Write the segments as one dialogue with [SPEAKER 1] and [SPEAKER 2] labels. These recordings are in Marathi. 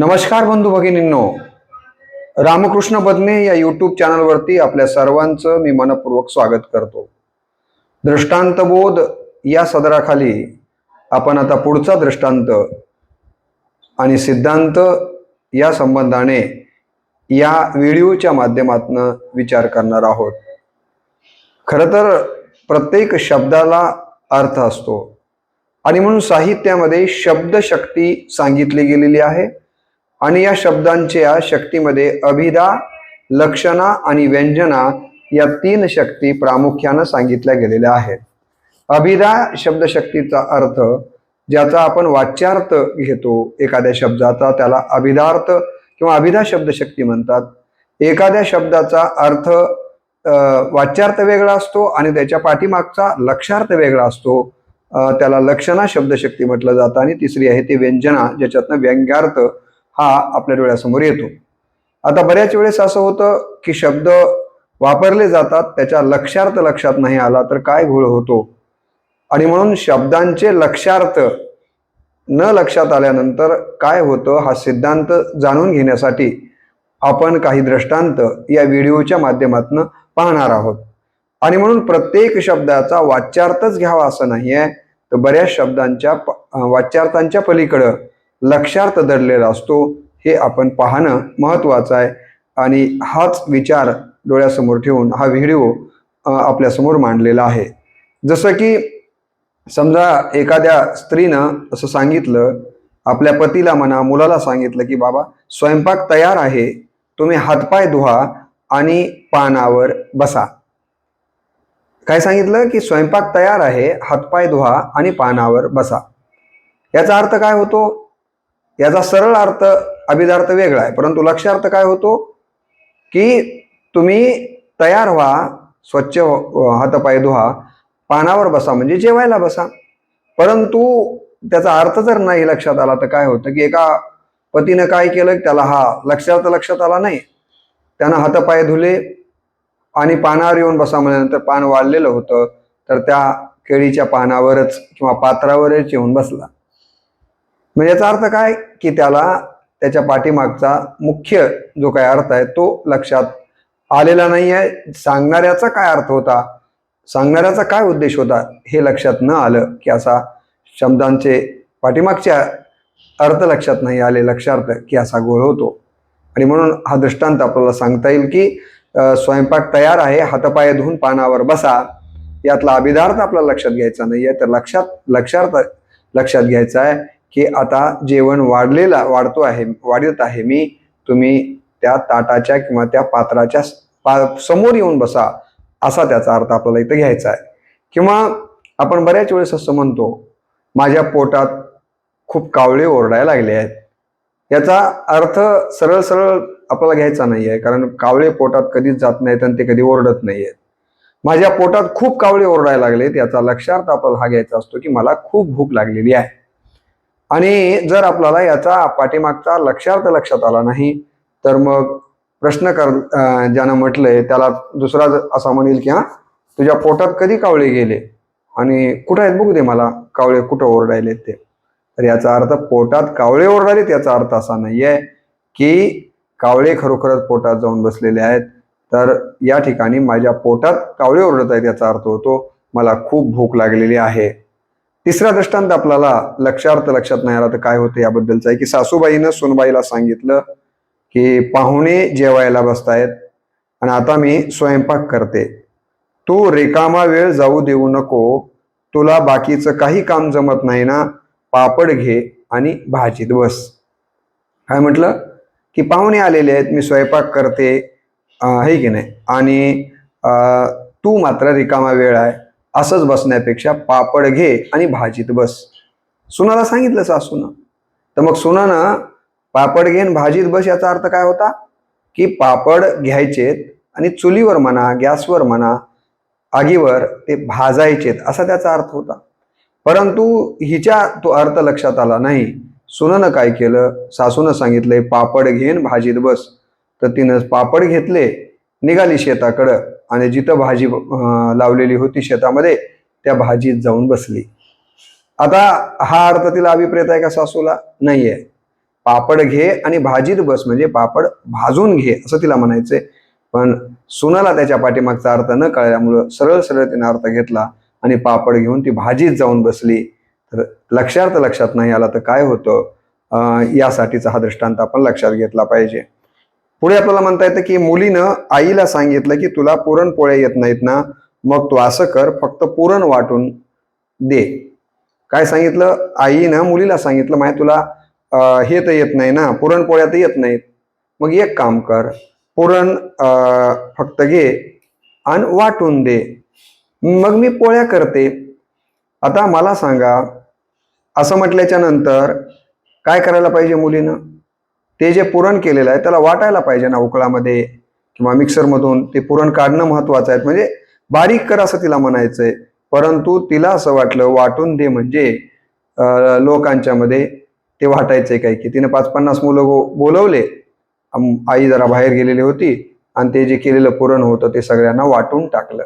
[SPEAKER 1] नमस्कार बंधू भगिनींनो. रामकृष्ण बदने या यूट्यूब चॅनलवरती आपल्या सर्वांचं मी मनपूर्वक स्वागत करतो. दृष्टांतबोध या सदराखाली आपण आता पुढचा दृष्टांत आणि सिद्धांत या संबंधाने या व्हिडिओच्या माध्यमातून विचार करणार आहोत. खरं तर प्रत्येक शब्दाला अर्थ असतो. आणि म्हणून साहित्यामध्ये शब्दशक्ती सांगितली गेलेली आहे. आणि या शब्दांच्या शक्तीमध्ये अभिधा लक्षणा आणि व्यंजना या तीन शक्ती प्रामुख्यानं सांगितल्या गेलेल्या आहेत. अभिधा शब्दशक्तीचा अर्थ ज्याचा आपण वाच्यार्थ घेतो एखाद्या शब्दाचा त्याला अभिधार्थ किंवा अभिधा शब्दशक्ती म्हणतात. एखाद्या शब्दाचा अर्थ वाच्यार्थ वेगळा असतो आणि त्याच्या पाठीमागचा लक्षार्थ वेगळा असतो. त्याला लक्षणा शब्दशक्ती म्हटलं जातं आणि तिसरी आहे ती व्यंजना ज्याच्यातनं व्यंग्यार्थ हा आपल्या डोळ्यासमोर येतो. आता बऱ्याच वेळेस असं होतं की शब्द वापरले जातात त्याच्या लक्षार्थ लक्षात नाही आला तर काय घोळ होतो? आणि म्हणून शब्दांचे लक्षार्थ न लक्षात आल्यानंतर काय होतं हा सिद्धांत जाणून घेण्यासाठी आपण काही दृष्टांत या व्हिडिओच्या माध्यमातून पाहणार आहोत. आणि म्हणून प्रत्येक शब्दाचा वाच्यार्थच घ्यावा असं नाही आहे तर बऱ्याच शब्दांच्या प- वाच्यार्थांच्या पलीकडं लक्षार्थ दडलेला असतो हे आपण पाहणं महत्त्वाचं आहे. आणि हाच विचार डोळ्यासमोर ठेवून हा व्हिडिओ आपल्यासमोर मांडलेला आहे. जसं की समजा एखाद्या स्त्रीनं असं सांगितलं आपल्या पतीला म्हणा मुलाला सांगितलं की बाबा स्वयंपाक तयार आहे तुम्ही हातपाय धुवा आणि पानावर बसा. काय सांगितलं की स्वयंपाक तयार आहे हातपाय धुवा आणि पानावर बसा. याचा अर्थ काय होतो? याचा सरळ अर्थ अभिधार्थ वेगळा आहे. परंतु लक्षार्थ काय होतो? की तुम्ही तयार व्हा स्वच्छ हो, हातपाय धुवा पानावर बसा म्हणजे जेवायला बसा. परंतु त्याचा अर्थ जर नाही लक्षात आला तर काय होतं की एका पतीनं काय केलं त्याला हा लक्षात लक्षात आला नाही. त्यानं हातपाय धुले आणि पानावर येऊन बसा म्हणल्यानंतर पान वाढलेलं होतं तर त्या केळीच्या पानावरच किंवा पात्रावरच येऊन बसला. म्हणजे याचा अर्थ काय? की त्याला त्याच्या पाठीमागचा मुख्य जो काय अर्थ आहे तो लक्षात आलेला नाही आहे सांगणाऱ्याचा काय अर्थ होता? सांगणाऱ्याचा काय उद्देश होता? हे लक्षात न आलं की असा शब्दांचे पाठीमागच्या अर्थ लक्षात नाही आले लक्षार्थ की असा गोळ होतो. आणि म्हणून हा दृष्टांत आपल्याला सांगता येईल की स्वयंपाक तयार आहे हातपाय धुवून पानावर बसा. यातला अभिधार्थ आपल्याला लक्षात घ्यायचा नाही आहे तर लक्षात लक्षार्थ लक्षात घ्यायचा आहे की आता जेवण वाढलेला वाढतो आहे वाढत आहे. मी तुम्ही त्या ताटाच्या किंवा त्या पात्राच्या पा समोर येऊन बसा असा त्याचा अर्थ आपल्याला इथं घ्यायचा आहे. किंवा आपण बऱ्याच वेळेस असं म्हणतो माझ्या पोटात खूप कावळे ओरडायला लागले आहेत. याचा अर्थ सरळ सरळ आपल्याला घ्यायचा नाही आहे कारण कावळे पोटात कधीच जात नाहीत आणि ते कधी ओरडत नाही आहेत. माझ्या पोटात खूप कावळे ओरडायला लागलेत याचा लक्षार्थ आपल्याला हा घ्यायचा असतो की मला खूप भूक लागलेली आहे. आणि जर आपल्याला याचा पाठीमागचा लक्षार्थ लक्षात आला नाही तर मग प्रश्न कर ज्यानं म्हटलंय त्याला दुसरा ज- असा म्हणेल की हा तुझ्या पोटात कधी कावळे गेले? आणि कुठं आहेत बघू दे मला कावळे कुठं ओरडायलेत ते. तर याचा अर्थ पोटात कावळे ओरडालेत याचा अर्थ असा नाहीये की कावळे खरोखरच पोटात जाऊन बसलेले आहेत. तर या ठिकाणी माझ्या पोटात कावळे ओरडत आहेत याचा अर्थ होतो मला खूप भूक लागलेली आहे. तिसरा दृष्टांत आपल्याला लक्षार्थ लक्षात नाही आला तर काय होतं याबद्दलचं आहे की सासूबाईनं सोनबाईला सांगितलं की पाहुणे जेवायला बसतायत आणि आता मी स्वयंपाक करते. तू रिकामा वेळ जाऊ देऊ नको. तुला बाकीचं काही काम जमत नाही ना. पापड घे आणि भाजीत बस. काय म्हटलं? की पाहुणे आलेले आहेत मी स्वयंपाक करते. आहे की नाही? आणि तू मात्र रिकामा वेळ आहे. असंच बसण्यापेक्षा पापड घे आणि भाजीत बस. सुनाला सांगितलं सासूनं. तर मग सुनानं पापड घेन भाजीत बस याचा अर्थ काय होता? की पापड घ्यायचेत आणि चुलीवर म्हणा गॅसवर म्हणा आगीवर ते भाजायचेत असा त्याचा अर्थ होता. परंतु हिच्या तो अर्थ लक्षात आला नाही. सुननं काय केलं? सासूनं सांगितलंय पापड घेन भाजीत बस. तर तिनं पापड घेतले निघाली शेताकडं. आणि जिथं भाजी लावलेली होती शेतामध्ये त्या भाजीत जाऊन बसली. आता हा अर्थ तिला अभिप्रेत आहे का सासूला? नाहीये. पापड घे आणि भाजीत बस म्हणजे पापड भाजून घे असं तिला म्हणायचंय. पण सुनाला त्याच्या पाठीमागचा अर्थ न कळल्यामुळं सरळ सरळ तिने अर्थ घेतला आणि पापड घेऊन ती भाजीत जाऊन बसली. तर लक्षार्थ लक्षात नाही आला तर काय होतं? यासाठीचा हा दृष्टांत आपण लक्षात घेतला पाहिजे. पुढे आपल्याला म्हणता येतं की मुलीनं आईला सांगितलं की तुला पुरणपोळ्या येत नाहीत ना मग तू असं कर फक्त पुरण वाटून दे. काय सांगितलं? आईनं मुलीला सांगितलं माहिती तुला हे तर येत नाही ना पुरणपोळ्या तर येत नाहीत. मग एक काम कर पुरण फक्त घे आणि वाटून दे. मग मी पोळ्या करते. आता मला सांगा असं म्हटल्याच्या नंतर काय करायला पाहिजे मुलीनं? ते जे पुरण केलेलं आहे त्याला वाटायला पाहिजे ना उकळामध्ये किंवा मिक्सरमधून. ते पुरण काढणं महत्वाचं आहे. म्हणजे बारीक कर असं तिला म्हणायचंय. परंतु तिला असं वाटलं वाटून दे म्हणजे लोकांच्या मध्ये ते वाटायचंय काय की. तिने पाच पन्नास मुलं बोलवले. आई जरा बाहेर गेलेली होती आणि ते जे केलेलं पुरण होतं ते सगळ्यांना वाटून टाकलं.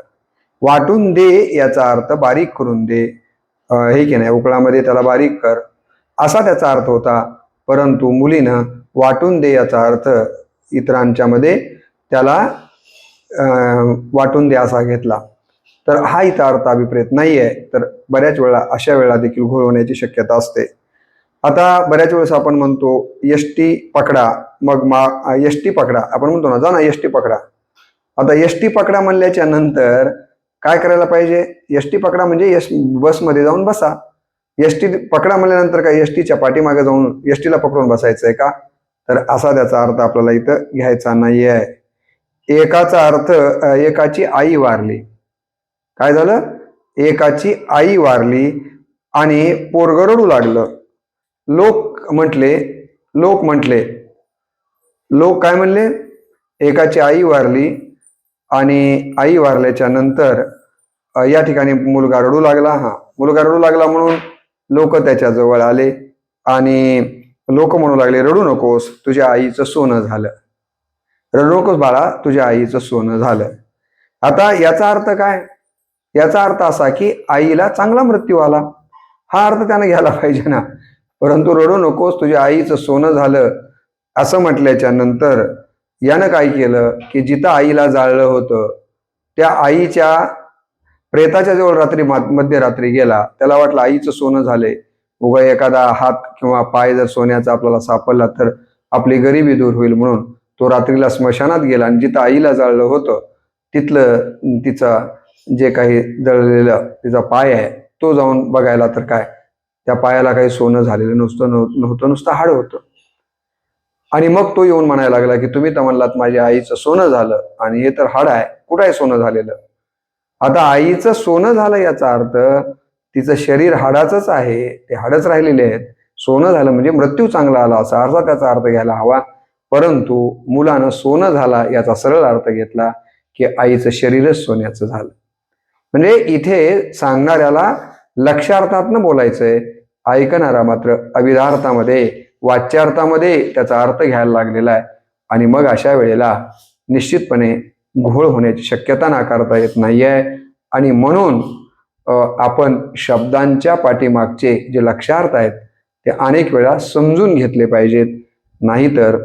[SPEAKER 1] वाटून दे याचा अर्थ बारीक करून दे. हे की नाही? उकळामध्ये त्याला बारीक कर. असा त्याचा अर्थ होता. परंतु मुलीनं वाटून दे याचा अर्थ इतरांच्या मध्ये त्याला वाटून दे असा घेतला. तर हा इथं अर्थ अभिप्रेत नाही आहे तर बऱ्याच वेळा अशा वेळा देखील घोळ होण्याची शक्यता असते. आता बऱ्याच वेळेस आपण म्हणतो एस टी पकडा मग मा एस टी पकडा. आपण म्हणतो ना जा ना एस टी पकडा. आता एस टी पकडा म्हणल्याच्या नंतर काय करायला पाहिजे? एस टी पकडा म्हणजे एस बसमध्ये जाऊन बसा. एस टी पकडा म्हणल्यानंतर काय एस टीच्या पाठीमागे जाऊन एस टीला पकडून बसायचं आहे का? तर असा त्याचा अर्थ आपल्याला इथं घ्यायचा नाही आहे एकाचा अर्थ एकाची आई वारली. काय झालं? एकाची आई वारली आणि पोरगरडू लागलं. लोक म्हटले लोक म्हटले लोक काय म्हणले? एकाची आई वारली आणि आई वारल्याच्या नंतर या ठिकाणी मुलगा रडू लागला. हा मुलगा रडू लागला म्हणून लोक त्याच्याजवळ आले आणि लोक म्हणू लागले रडू नकोस तुझ्या आईचं सोनं झालं. रडू नकोस बाळा तुझ्या आईचं सोनं झालं. आता याचा अर्थ काय? याचा अर्थ असा की आईला चांगला मृत्यू आला. हा अर्थ त्यानं घ्यायला पाहिजे ना. परंतु रडू नकोस तुझ्या आईचं सोनं झालं असं म्हटल्याच्या नंतर यानं काय केलं की जिथं आईला जाळलं होतं त्या आईच्या प्रेताच्या जवळ रात्री मध्यरात्री गेला. त्याला वाटलं आईचं सोनं झालंय. उगा एखादा हात किंवा पाय जर सोन्याचा आपल्याला सापडला तर आपली गरिबी दूर होईल म्हणून तो रात्रीला स्मशानात गेला आणि जिथं आईला जाळलं होतं तिथलं तिचा जे काही जळलेलं तिचा पाय आहे तो जाऊन बघायला तर काय? त्या पायाला काही सोनं झालेलं नुसतं नव्हतं नुसतं हाड होतं. आणि मग तो येऊन म्हणायला लागला की तुम्ही तर म्हणलात माझ्या आईचं सोनं झालं आणि हे तर हाड आहे कुठं आहे सोनं झालेलं? आता आईचं सोनं झालं याचा अर्थ तिचं शरीर हाडाचंच आहे ते हाडच राहिलेले आहेत. सोनं झालं म्हणजे मृत्यू चांगला आला असा अर्थ त्याचा अर्थ घ्यायला हवा. परंतु मुलानं सोनं झाला याचा सरळ अर्थ घेतला की आईचं शरीरच सोन्याचं झालं. म्हणजे इथे सांगणाऱ्याला लक्षार्थातनं बोलायचंय. ऐकणारा मात्र अविधार्थामध्ये वाच्यार्थामध्ये त्याचा अर्थ घ्यायला लागलेला आहे. आणि मग अशा वेळेला निश्चितपणे घोळ होण्याची शक्यता नाकारता येत नाहीये. आणि म्हणून आपण शब्दांच्या पाठीमागचे जे लक्षार्थ आहेत ते अनेक वेळा समजून घेतले पाहिजेत. नाहीतर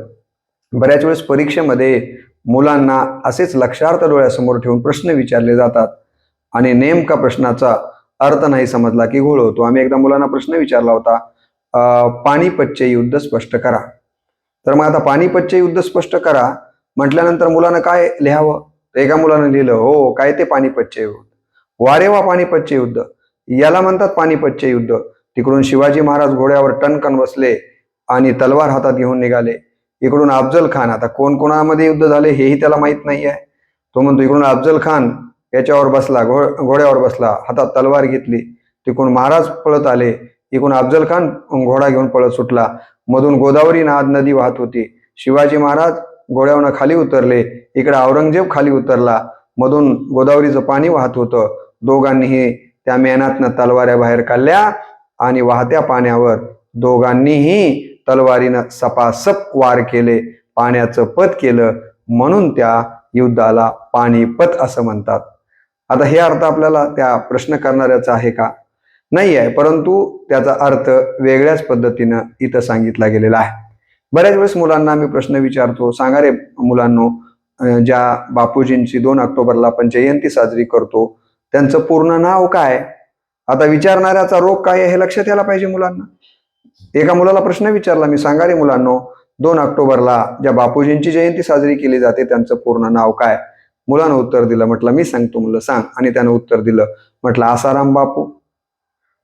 [SPEAKER 1] बऱ्याच वेळेस परीक्षेमध्ये मुलांना असेच लक्षार्थ डोळ्यासमोर ठेवून प्रश्न विचारले जातात आणि नेमका प्रश्नाचा अर्थ नाही समजला की घोळ होतो. आम्ही एकदा मुलांना प्रश्न विचारला होता अं, युद्ध स्पष्ट करा. तर मग आता पानिपतचे युद्ध स्पष्ट करा म्हटल्यानंतर मुलानं काय लिहावं? एका मुलानं लिहिलं हो काय ते पानिपतचे युद्ध? वारे वा पानिपतचे युद्ध. याला म्हणतात पानिपतचे युद्ध. तिकडून शिवाजी महाराज घोड्यावर टणकन बसले आणि तलवार हातात घेऊन निघाले. इकडून अफजल खान आता कोण कोणामध्ये युद्ध झाले हेही त्याला माहीत नाही आहे. तो म्हणतो इकडून अफजल खान याच्यावर बसला घो घोड्यावर बसला हातात तलवार घेतली. तिकडून महाराज पळत आले. इकडून अफजल खान घोडा घेऊन पळत सुटला. मधून गोदावरी नाद नदी वाहत होती. शिवाजी महाराज घोड्यावरनं खाली उतरले. इकडे औरंगजेब खाली उतरला. मधून गोदावरीचं पाणी वाहत होतं. दोघांनीही त्या मेहनातनं तलवाऱ्या बाहेर काढल्या आणि वाहत्या पाण्यावर दोघांनीही तलवारीनं सपासप वार केले पाण्याचं पत केलं म्हणून त्या युद्धाला पाणीपत असं म्हणतात. आता हे अर्थ आपल्याला त्या प्रश्न करणाऱ्याचा आहे का? नाही आहे परंतु त्याचा अर्थ वेगळ्याच पद्धतीनं इथं सांगितला गेलेला आहे. बऱ्याच वेळेस मुलांना मी प्रश्न विचारतो सांगा रे मुलांनो ज्या बापूजींची दोन ऑक्टोबरला आपण जयंती साजरी करतो त्यांचं पूर्ण नाव काय? आता विचारणाऱ्याचा रोग काय आहे हे लक्षात यायला पाहिजे मुलांना. एका मुलाला प्रश्न विचारला मी सांगा रे मुलांनो दोन ऑक्टोबरला ज्या बापूजींची जयंती साजरी केली जाते त्यांचं पूर्ण नाव काय? मुलानं उत्तर दिलं म्हटलं मी सांगतो मुलं सांग. आणि त्यानं उत्तर दिलं म्हटलं आसाराम बापू.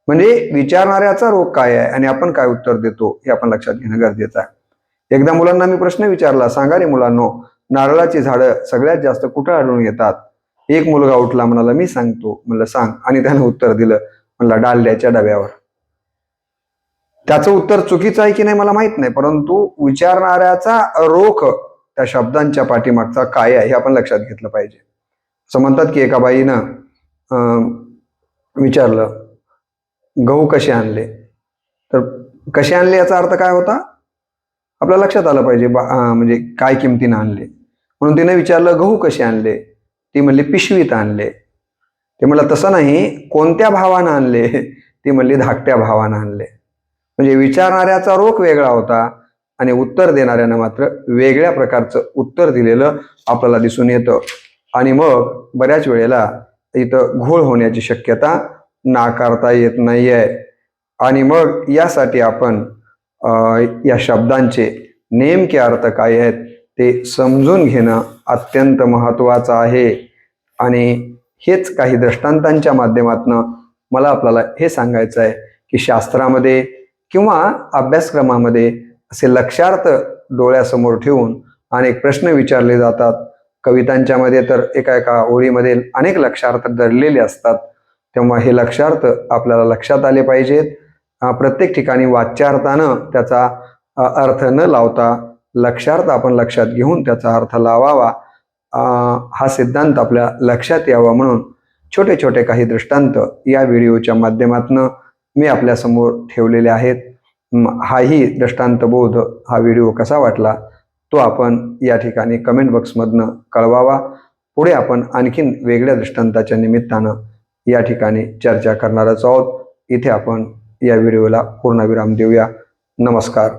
[SPEAKER 1] म्हणजे विचारणाऱ्याचा रोग काय आहे आणि आपण काय उत्तर देतो हे आपण लक्षात घेणं गरजेचं आहे. एकदा मुलांना मी प्रश्न विचारला सांगा रे मुलांनो नारळाची झाडं सगळ्यात जास्त कुठं आढळून येतात? एक मुलगा उठला म्हणाला मी सांगतो. म्हणलं सांग. आणि त्यानं उत्तर दिलं म्हणलं डालड्याच्या डब्यावर. त्याचं उत्तर चुकीचं आहे की नाही मला माहीत नाही परंतु विचारणाऱ्याचा रोख त्या शब्दांच्या पाठीमागचा काय आहे हे आपण लक्षात घेतलं पाहिजे. असं म्हणतात की एका बाईनं अं, विचारलं गहू कसे आणले? तर कसे आणले याचा अर्थ काय होता? आपल्या लक्षात आलं पाहिजे म्हणजे काय किमतीनं आणले. म्हणून तिने विचारलं गहू कसे आणले? ती म्हणली पिशवीत आणले. ते म्हणलं तसं नाही कोणत्या भावानं आणले? ती म्हणली धाकट्या भावानं आणले. म्हणजे विचारणाऱ्याचा रोख वेगळा होता आणि उत्तर देणाऱ्यानं मात्र वेगळ्या प्रकारचं उत्तर दिलेलं आपल्याला दिसून येतं. आणि मग बऱ्याच वेळेला इथं घोळ होण्याची शक्यता नाकारता येत नाही आहे आणि मग यासाठी आपण या शब्दांचे नेमके अर्थ काय आहेत ते समजून घेणं अत्यंत महत्त्वाचं आहे. आणि हेच काही दृष्टांतांच्या माध्यमातून मला आपल्याला हे सांगायचं आहे की शास्त्रामध्ये किंवा अभ्यासक्रमामध्ये असे लक्षार्थ डोळ्यासमोर ठेवून अनेक प्रश्न विचारले जातात. कवितांच्या मध्ये तर एका एका ओळीमध्ये अनेक लक्षार्थ दडलेले असतात. तेव्हा हे लक्षार्थ आपल्याला लक्षात आले पाहिजेत. प्रत्येक ठिकाणी वाच्यार्थानं त्याचा अर्थ न लावता लक्षार्थ आपण लक्षात घेऊन त्याचा अर्थ लावावा. हा सिद्धांत आपल्या लक्षात यावा म्हणून छोटे छोटे काही दृष्टांत या व्हिडिओच्या माध्यमातून मी आपल्यासमोर ठेवलेले आहेत. हाही हाही दृष्टांतबोध हा व्हिडिओ कसा वाटला तो आपण या ठिकाणी कमेंट बॉक्समधनं कळवावा. पुढे आपण आणखीन वेगळ्या दृष्टांताच्या निमित्तानं या ठिकाणी चर्चा करणारच आहोत. इथे आपण या व्हिडिओला पूर्णविराम देऊया. नमस्कार.